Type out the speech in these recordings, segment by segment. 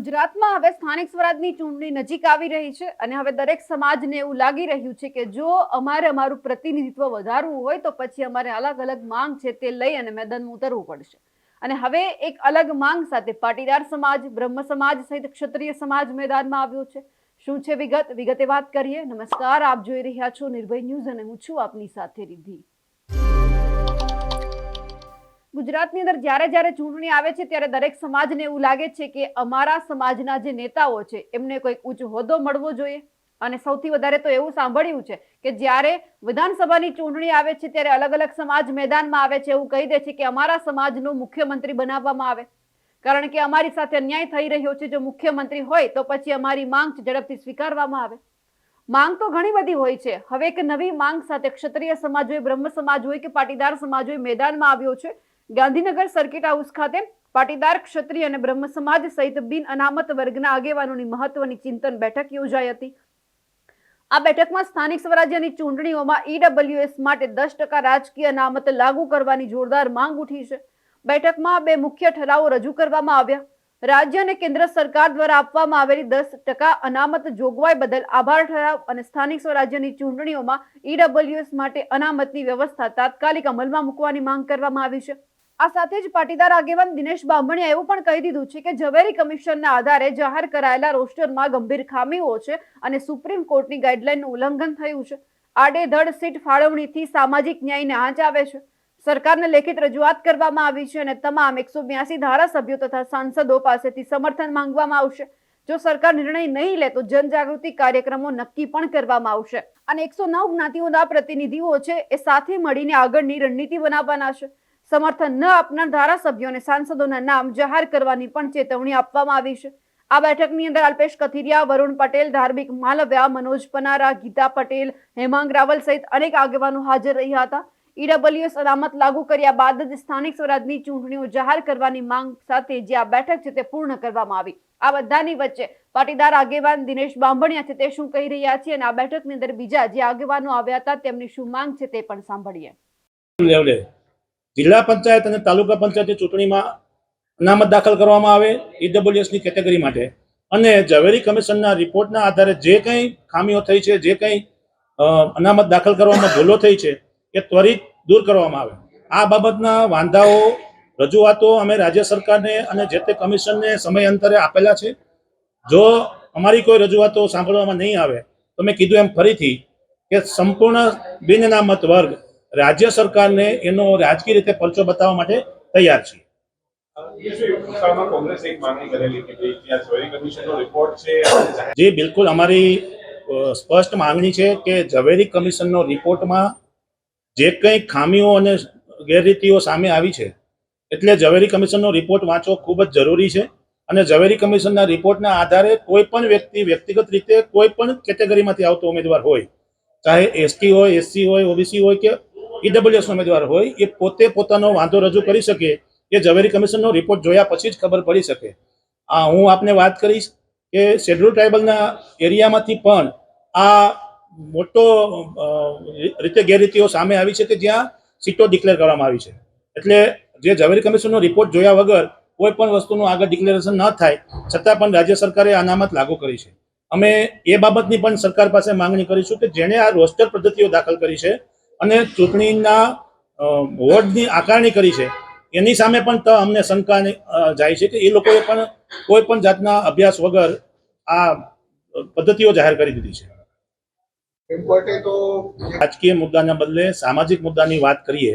ગુજરાતમાં હવે સ્થાનિક સ્વરાજની ચૂંટણી નજીક આવી રહી છે અને હવે દરેક સમાજને એવું લાગી રહ્યું છે કે જો અમારે અમારું પ્રતિનિધિત્વ વધારવું હોય તો પછી અમારે અલગ અલગ માંગ છે તે લઈ અને મેદાનમાં ઉતરવું પડશે. અને હવે એક અલગ માંગ સાથે પાટીદાર સમાજ, બ્રહ્મ સમાજ સહિત ક્ષત્રિય સમાજ મેદાનમાં આવ્યો છે. શું છે વિગત? વિગતે વાત કરીએ. નમસ્કાર, આપ જોઈ રહ્યા છો નિર્ભય ન્યૂઝ અને હું છું આપની સાથે રિદ્ધિ. ગુજરાતની અંદર જ્યારે જ્યારે ચૂંટણી આવે છે ત્યારે દરેક સમાજને એવું લાગે છે કે અમારા સમાજના જે નેતાઓ છે, એમને કોઈક ઉચ્ચ હોદ્દો મળવો જોઈએ. અને સૌથી વધારે તો એવું સાંભળ્યું છે કે જ્યારે વિધાનસભાની ચૂંટણી આવે છે ત્યારે અલગ અલગ સમાજ મેદાનમાં આવે છે એવું કહી દે છે કે અમારા સમાજનો મુખ્યમંત્રી બનાવવામાં આવે. કારણ કે અમારી સાથે અન્યાય થઈ રહ્યો છે, જો મુખ્યમંત્રી હોય તો પછી અમારી માંગ ઝડપથી સ્વીકારવામાં આવે. માંગ તો ઘણી બધી હોય છે. હવે એક નવી માંગ સાથે ક્ષત્રિય સમાજ હોય, બ્રહ્મ સમાજ હોય કે પાટીદાર સમાજ હોય, મેદાનમાં આવ્યો છે ગાંધીનગર સર્કિટ હાઉસ ખાતે પાટીદાર ક્ષત્રિય અને બ્રહ્મ સમાજ સહિત બિન અનામત વર્ગના આગેવાનોની મહત્વની ચિંતન બેઠક યોજાઈ હતી. આ બેઠકમાં સ્થાનિક સ્વરાજ્યની ચૂંટણીઓમાં ઈડબ્લ્યુએસ માટે દસ ટકા રાજકીય અનામત લાગુ કરવાની જોરદાર માંગ ઉઠી છે. બેઠકમાં બે મુખ્ય ઠરાવો રજૂ કરવામાં આવ્યા. રાજ્ય અને કેન્દ્ર સરકાર દ્વારા આપવામાં આવેલી દસ ટકા અનામત જોગવાઈ બદલ આભાર ઠરાવ અને સ્થાનિક સ્વરાજ્યની ચૂંટણીઓમાં ઈડબ્લ્યુએસ માટે અનામતની વ્યવસ્થા તાત્કાલિક અમલમાં મૂકવાની માંગ કરવામાં આવી છે. આ સાથે જ પાટીદાર આગેવાન દિનેશ બામણીયા એવું પણ કહી દીધું છે કે ઝવેરી કમિશનના આધારે જાહેર કરાયેલા રોસ્ટરમાં ગંભીર ખામીઓ છે અને સુપ્રીમ કોર્ટની ગાઈડલાઈનનું ઉલ્લંઘન થયું છે. આડેધડ સીટ ફાળવણીથી સામાજિક ન્યાયને આંચ આવે છે. સરકારને લેખિત રજૂઆત કરવામાં આવી છે અને તમામ એકસો બ્યાસી ધારાસભ્યો તથા સાંસદો પાસેથી સમર્થન માંગવામાં આવશે. જો સરકાર નિર્ણય નહીં લે તો જનજાગૃતિ કાર્યક્રમો નક્કી પણ કરવામાં આવશે. અને એકસો નવ જ્ઞાતિઓના પ્રતિનિધિઓ છે એ સાથે મળીને આગળની રણનીતિ બનાવવાના છે. સમર્થન ન આપનાર ધારાસભ્યોને સાંસદોના નામ જાહેર કરવાની પણ ચેતવણી આપવામાં આવી છે. આ બેઠકની અંદર અલ્પેશ કથિરિયા, વરુણ પટેલ, ધાર્મિક માલવ્યા, મનોજ પનારા, ગીતા પટેલ, હેમાંગ રાવલ સહિત અનેક આગેવાનો હાજર રહ્યા હતા. ઈડબ્લ્યુએસ અનામત લાગુ કર્યા બાદ જ સ્થાનિક સ્વરાજની ચૂંટણીઓ જાહેર કરવાની માંગ સાથે જે આ બેઠક છે તે પૂર્ણ કરવામાં આવી. આ બધાની વચ્ચે પાટીદાર આગેવાન દિનેશ બાંભણિયા છે તે શું કહી રહ્યા છે અને આ બેઠકની અંદર બીજા જે આગેવાનો આવ્યા હતા તેમની શું માંગ છે તે પણ સાંભળીએ. જિલ્લા પંચાયત અને તાલુકા પંચાયતની ચૂંટણીમાં અનામત દાખલ કરવામાં આવે ઈડબ્લ્યુએસની કેટેગરી માટે. અને ઝવેરી કમિશનના રિપોર્ટના આધારે જે કંઈ ખામીઓ થઈ છે, જે કંઈ અનામત દાખલ કરવામાં ભૂલો થઈ છે, એ ત્વરિત દૂર કરવામાં આવે. આ બાબતના વાંધાઓ, રજૂઆતો અમે રાજ્ય સરકારને અને જે તે કમિશનને સમય અંતરે આપેલા છે. જો અમારી કોઈ રજૂઆતો સાંભળવામાં નહીં આવે, તો મેં કીધું એમ ફરીથી કે સંપૂર્ણ બિન અનામત વર્ગ રાજ્ય સરકારને એનો રાજકીય રીતે પરચો બતાવવા માટે તૈયાર છે ભૂતકાળમાં કોંગ્રેસે એક માંગણી કરેલી કે ભાઈ ત્યાં ઝવેરી કમિશનનો રિપોર્ટ છે અને જાહેર જે બિલકુલ અમારી સ્પષ્ટ માંગણી છે કે ઝવેરી કમિશનનો રિપોર્ટમાં જે કંઈ ખામીઓ અને ગેરરીતિઓ સામે આવી છે એટલે ઝવેરી કમિશનનો રિપોર્ટ વાંચવો ખૂબ જ જરૂરી છે અને ઝવેરી કમિશનના રિપોર્ટના આધારે કોઈ પણ વ્યક્તિ વ્યક્તિગત રીતે કોઈ પણ કેટેગરીમાંથી આવતો ઉમેદવાર હોય ચાહે એસટી હોય એસસી હોય ઓબીસી હોય કે ઈડબ્લ્યુએસ ઉમેદવાર હોય, એ પોતે પોતાનો વાંધો રજૂ કરી શકે, એ ઝવેરી કમિશનનો રિપોર્ટ જોયા પછી જ ખબર પડી શકે. આ હું આપને વાત કરીશ કે શેડ્યુલ ટ્રાઇબલના એરિયામાંથી પણ આ મોટો રીતે ગેરરીતિઓ સામે આવી છે કે જ્યાં સીટો ડિક્લેર કરવામાં આવી છે. એટલે જે ઝવેરી કમિશનનો રિપોર્ટ જોયા વગર કોઈ પણ વસ્તુનું આગળ ડિક્લેરેશન ન થાય, છતાં પણ રાજ્ય સરકારે અનામત લાગુ કરી છે. અમે એ બાબતની પણ સરકાર પાસે માંગણી કરીશું કે જેણે આ રોસ્ટર પદ્ધતિઓ દાખલ કરી છે અને ચૂંટણીના વોર્ડની આકારણી કરી છે. એની સામે પણ ત અમને શંકા જાય છે કે એ લોકોએ પણ કોઈ પણ જાતના અભ્યાસ વગર આ પદ્ધતિઓ જાહેર કરી દીધી છે. તો રાજકીય મુદ્દાના બદલે સામાજિક મુદ્દાની વાત કરીએ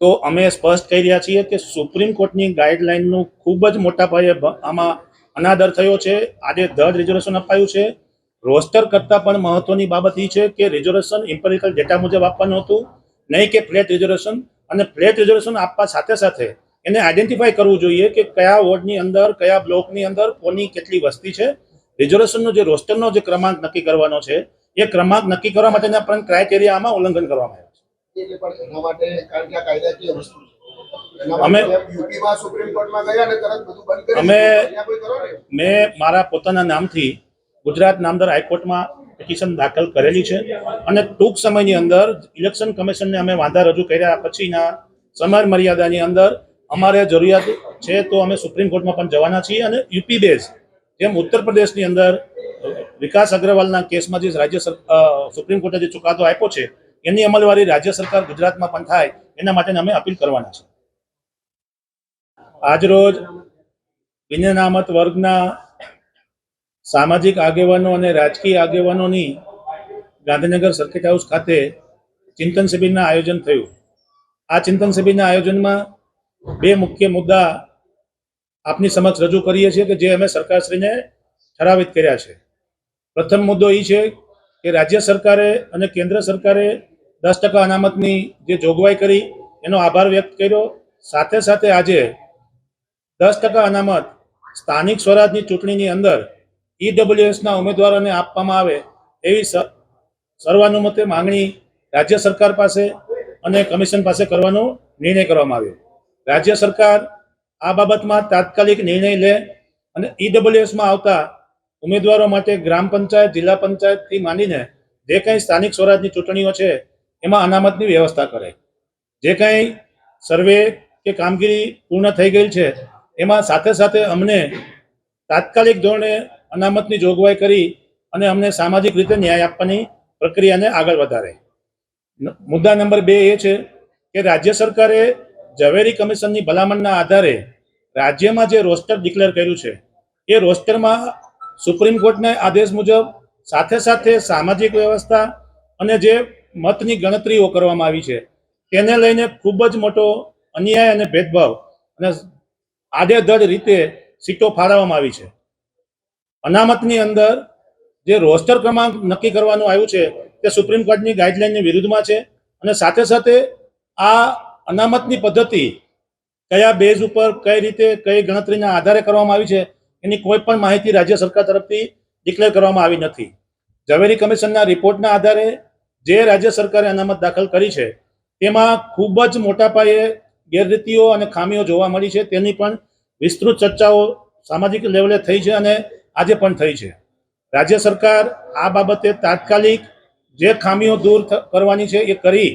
તો અમે સ્પષ્ટ કહી રહ્યા છીએ કે સુપ્રીમ કોર્ટની ગાઈડલાઈનનું ખૂબ જ મોટા પાયે આમાં અનાદર થયો છે. આજે ધડ રિઝર્વેશન અપાયું છે. રોસ્ટર કરતાં પણ મહત્વની બાબત એ છે કે રિઝર્વેશન ઇમ્પેરિકલ ડેટા મુજબ આપવાનું હતું નહીં કે ફ્લેટ રિઝર્વેશન અને ફ્લેટ રિઝર્વેશન આપવા સાથે સાથે એને આઈડેન્ટિફાય કરવું જોઈએ કે કયા વોર્ડની અંદર કયા બ્લોકની અંદર કોની કેટલી વસ્તી છે. રિઝર્વેશનનો જે રોસ્ટરનો જે ક્રમાંક નક્કી કરવાનો છે એ ક્રમાંક નક્કી કરવા માટેના પણ ક્રાઇટેરિયામાં ઉલ્લંઘન કરવામાં આવ્યું છે. અમે- મેં મારા પોતાના નામથી ગુજરાત નામદાર હાઈકોર્ટમાં પિટિશન દાખલ કરેલી છે. અને ટૂંક સમયની અંદર ઇલેક્શન કમિશનને અમે વાંધા રજૂ કર્યા પછીના સમય મર્યાદાની અંદર અમારે જરૂરિયાત છે તો અમે સુપ્રીમ કોર્ટમાં પણ જવાના છીએ અને યુપી બેઝ જેમ ઉત્તર પ્રદેશની અંદર વિકાસ અગ્રવાલના કેસમાં જે રાજ્ય સુપ્રીમ કોર્ટે જે ચુકાદો આપ્યો છે, એની અમલવારી રાજ્ય સરકાર ગુજરાતમાં પણ થાય, એના માટે અમે અપીલ કરવાના છે આજરોજ વિનયનામત વર્ગના સામાજિક આગેવાનો અને રાજકીય આગેવાનોની ગાંધીનગર સર્કિટ હાઉસ ખાતે ચિંતન શિબિરના આયોજન થયું. આ ચિંતન શિબિરના આયોજનમાં બે મુખ્ય મુદ્દા આપની સમક્ષ રજૂ કરીએ છીએ કે જે અમે સરકારશ્રીને ઠરાવિત કર્યા છે. પ્રથમ મુદ્દો એ છે કે રાજ્ય સરકારે અને કેન્દ્ર સરકારે દસ ટકા અનામતની જે જોગવાઈ કરી એનો આભાર વ્યક્ત કર્યો. સાથે સાથે આજે દસ ટકા અનામત સ્થાનિક સ્વરાજની ચૂંટણીની અંદર ઈડબ્લ્યુએસના ઉમેદવારોને આપવામાં આવે એવી સર્વાનુમતે માંગણી રાજ્ય સરકાર પાસે અને કમિશન પાસે કરવાનો નિર્ણય કરવામાં આવ્યો. રાજ્ય સરકાર આ બાબતમાં તાત્કાલિક નિર્ણય લે અને ઈડબ્લ્યુએસમાં આવતા ઉમેદવારો માટે ગ્રામ પંચાયત, જિલ્લા પંચાયતથી માંડીને જે કંઈ સ્થાનિક સ્વરાજની ચૂંટણીઓ છે, એમાં અનામતની વ્યવસ્થા કરે. જે કંઈ સર્વે કે કામગીરી પૂર્ણ થઈ ગઈ છે, એમાં સાથે સાથે અમને તાત્કાલિક ધોરણે અનામતની જોગવાઈ કરી અને અમને સામાજિક રીતે ન્યાય આપવાની પ્રક્રિયાને આગળ વધારે. મુદ્દા નંબર બે એ છે કે રાજ્ય સરકારે ઝવેરી કમિશનની ભલામણના આધારે રાજ્યમાં જે રોસ્ટર ડિક્લેર કર્યું છે, એ રોસ્ટરમાં સુપ્રીમ કોર્ટના આદેશ મુજબ સાથે સાથે સામાજિક વ્યવસ્થા અને જે મતની ગણતરીઓ કરવામાં આવી છે, તેને લઈને ખૂબ જ મોટો અન્યાય અને ભેદભાવ અને આડેધડ રીતે સીટો ફાળવવામાં આવી છે. અનામતની અંદર જે રોસ્ટર ક્રમાંક નક્કી કરવાનું આવ્યું છે તે સુપ્રીમ કોર્ટની ગાઈડલાઈનની વિરુદ્ધમાં છે અને સાથે સાથે આ અનામતની પદ્ધતિ કયા બેઝ ઉપર કઈ રીતે કઈ ગણતરીના આધારે કરવામાં આવી છે એની કોઈ પણ માહિતી રાજ્ય સરકાર તરફથી ડિક્લેર કરવામાં આવી નથી. ઝવેરી કમિશનના રિપોર્ટના આધારે જે રાજ્ય સરકારે અનામત દાખલ કરી છે તેમાં ખૂબ જ મોટા પાયે ગેરરીતિઓ અને ખામીઓ જોવા મળી છે. તેની પણ વિસ્તૃત ચર્ચાઓ સામાજિક લેવલે થઈ છે અને આજે પણ થઈ છે. રાજ્ય સરકાર આ બાબતે તાત્કાલિક જે ખામીઓ દૂર કરવાની છે એ કરી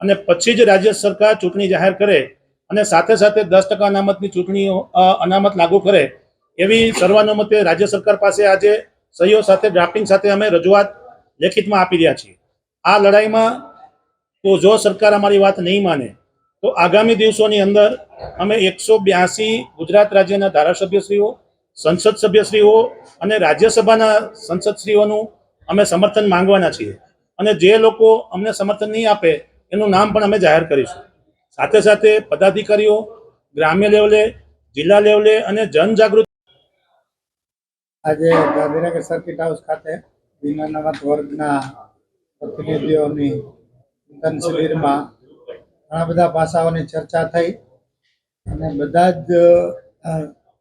અને પછી જ રાજ્ય સરકાર ચૂંટણી જાહેર કરે અને સાથે સાથે દસ ટકા અનામતની ચૂંટણીઓ અનામત લાગુ કરે એવી સર્વાનુમતે રાજ્ય સરકાર પાસે આજે સહીઓ સાથે, ડ્રાફ્ટિંગ સાથે અમે રજૂઆત લેખિતમાં આપી રહ્યા છીએ. આ લડાઈમાં તો જો સરકાર અમારી વાત નહીં માને, તો આગામી દિવસોની અંદર અમે એકસો બ્યાસી ગુજરાત રાજ્યના ધારાસભ્યશ્રીઓ સંસદ સભ્યશ્રીઓ અને રાજ્યસભાના સંસદશ્રીઓનું અમે સમર્થન માંગવાના છીએ. અને જે લોકો અમને સમર્થન નહીં આપે, એનું નામ પણ અમે જાહેર કરીશું. સાથે સાથે પદાધિકારીઓ, ગ્રામ્ય લેવલે, જિલ્લા લેવલે અને જનજાગૃતિ આજે ગાંધીનગર સર્કિટ હાઉસ ખાતે વિનાનામત વર્ગના પ્રતિનિધિઓની ચિંતન શિબિરમાં ઘણા બધા પાસાઓની ચર્ચા થઈ. અને બધા જ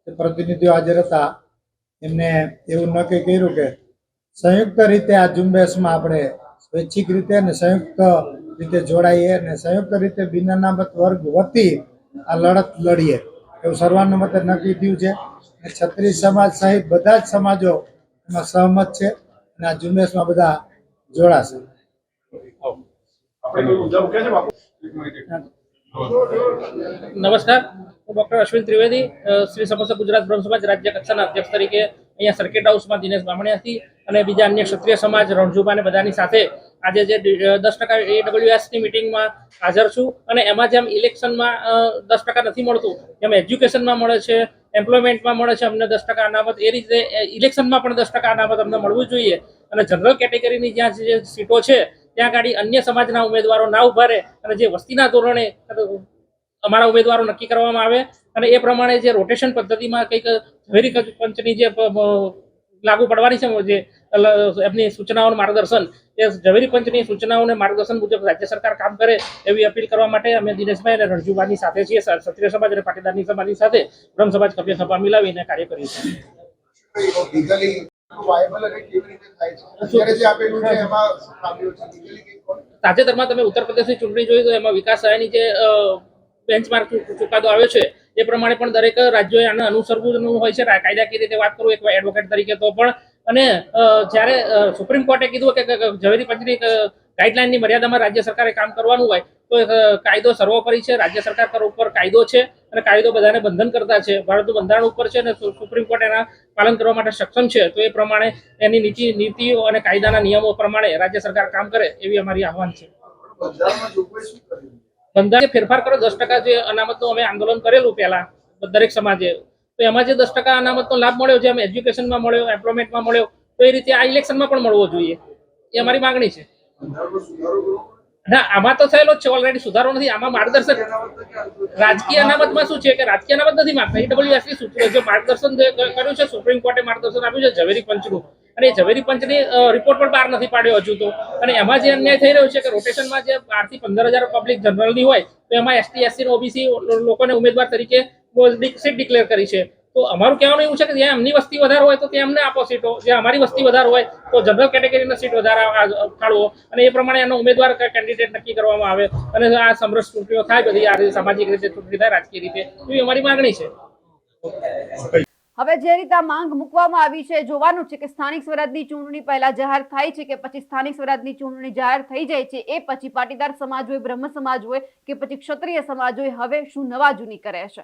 પ્રતિનિધિઓ હાજર હતા એમને એવું નક્કી કર્યું કે સંયુક્ત રીતે આ ઝુંબેશમાં આપણે સ્વૈચ્છિક રીતે અને સંયુક્ત રીતે જોડાઈએ અને સંયુક્ત રીતે બિનાનામત વર્ગ વતી આ લડત લડીએ. એવું સર્વાનુમતે નક્કી થયું છે. અને છત્રીસ સમાજ સહિત બધા જ સમાજો એમાં સહમત છે અને આ ઝુંબેશમાં બધા જોડાશે. આપણે નમસ્કાર, હું ડોક્ટર અશ્વિન ત્રિવેદી શ્રી સમસ્ત ગુજરાત બ્રહ્મ સમાજ રાજ્ય કક્ષાના અધ્યક્ષ તરીકે અહીંયા સર્કિટ હાઉસમાં દિનેશ બામણીયાથી અને બીજા અન્ય ક્ષત્રિય સમાજ રણજુબા અને બધાની સાથે આજે જે દસ ટકા એડબ્લ્યુએસની મિટિંગમાં હાજર છું અને એમાં જેમ ઇલેક્શનમાં દસ ટકા નથી મળતું, એમ એજ્યુકેશનમાં મળે છે એમ્પ્લોયમેન્ટમાં મળે છે, અમને દસ ટકા અનામત, એ રીતે ઇલેક્શનમાં પણ દસ ટકા અનામત અમને મળવું જોઈએ. અને જનરલ કેટેગરીની જ્યાં જે સીટો છે ત્યાં ગાડી અન્ય સમાજના ઉમેદવારો ના ઊભા રહે અને જે વસ્તીના ધોરણે અમારા ઉમેદવારો નક્કી કરવામાં આવે અને એ પ્રમાણે જે રોટેશન પદ્ધતિમાં કંઈક ઝવેરી પંચની જે લાગુ પડવાની છે, જે એમની સૂચનાઓનું માર્ગદર્શન, એ ઝવેરી પંચની સૂચનાઓને માર્ગદર્શન મુજબ રાજ્ય સરકાર કામ કરે એવી અપીલ કરવા માટે અમે દિનેશભાઈ અને રણજુબાની સાથે છીએ ક્ષત્રિય સમાજ અને પાટીદારની સમાજની સાથે બ્રહ્મ સમાજ કવ્ય સભા મિલાવીને કાર્ય કર્યું છે તાજેતરમાં તમે ઉત્તર પ્રદેશની ચૂંટણી જોઈ, તો એમાં વિકાસ સહાયની જે બેન્ચમાર્ક ચુકાદો આવ્યો છે, એ પ્રમાણે પણ દરેક રાજ્યોએ આને અનુસરવું હોય છે. કાયદાકીય રીતે વાત કરું, એક એડવોકેટ તરીકે તો પણ. અને જ્યારે સુપ્રીમ કોર્ટે કીધું કે ઝવેરી પંચની ગાઈડલાઇનની મર્યાદામાં રાજ્ય સરકારે કામ કરવાનું હોય તો કાયદો સર્વોપરી છે. રાજ્ય સરકાર ઉપર કાયદો છે અને કાયદો બધાને બંધન કરતા છે. ભારતનું બંધારણ ઉપર છે અને સુપ્રીમ કોર્ટ એના પાલન કરવા માટે સક્ષમ છે. તો એ પ્રમાણે એની નીતિ નીતિઓ અને કાયદાના નિયમો પ્રમાણે રાજ્ય સરકાર કામ કરે એવી અમારી આહવાન છે. બંધારણે ફેરફાર કરો દસ ટકા જે અનામતનું અમે આંદોલન કરેલું પહેલા દરેક સમાજે. તો એમાં જે દસ ટકા અનામતનો લાભ મળ્યો જેમ એજ્યુકેશનમાં મળ્યો એમ્પ્લોયમેન્ટમાં મળ્યો તો એ રીતે આ ઇલેક્શનમાં પણ મળવો જોઈએ. એ અમારી માંગણી છે. ના, આમાં તો થયેલો છે ઓલરેડી સુધારો નથી, આમાં માર્ગદર્શન રાજકીય અનામતમાં શું છે કે રાજકીય અનામત નથી માંગતા ઈડબ્લ્યુએસ સૂત્ર જે માર્ગદર્શન કર્યું છે સુપ્રીમ કોર્ટે માર્ગદર્શન આપ્યું છે, ઝવેરી પંચનું. અને ઝવેરી પંચની રિપોર્ટ પણ બહાર નથી પાડ્યો હજુ તો. અને એમાં જે અન્યાય થઈ રહ્યો છે કે રોટેશનમાં જે બારથી પંદર હજાર પબ્લિક જનરલની હોય, તો એમાં એસટી એસસી ઓબીસી લોકોને ઉમેદવાર તરીકે સીટ ડિક્લેર કરી છે. તો અમારું કહેવાનું એવું છે કે જ્યાં એમની વસ્તી વધારે હોય તો ત્યાં અમને આપો સીટો. જ્યાં અમારી વસ્તી વધારે હોય તો જનરલ કેટેગરીના સીટ વધારે ફાળવો. અને એ પ્રમાણે એનો ઉમેદવાર કેન્ડિડેટ નક્કી કરવામાં આવે. અને આ સમરસ ચૂંટણીઓ થાય બધી, આ સામાજિક રીતે ચૂંટણી થાય, રાજકીય રીતે. એવી અમારી માંગણી છે. હવે જે રીતે માંગ મૂકવામાં આવી છે, જોવાનું છે કે સ્થાનિક સ્વરાજની ચૂંટણી પહેલા જાહેર થાય છે કે પછી સ્થાનિક સ્વરાજની ચૂંટણી જાહેર થઈ જાય છે, એ પછી પાટીદાર સમાજ હોય, બ્રહ્મ સમાજ હોય કે પછી ક્ષત્રિય સમાજ હોય, હવે શું નવા જૂની કરે છે?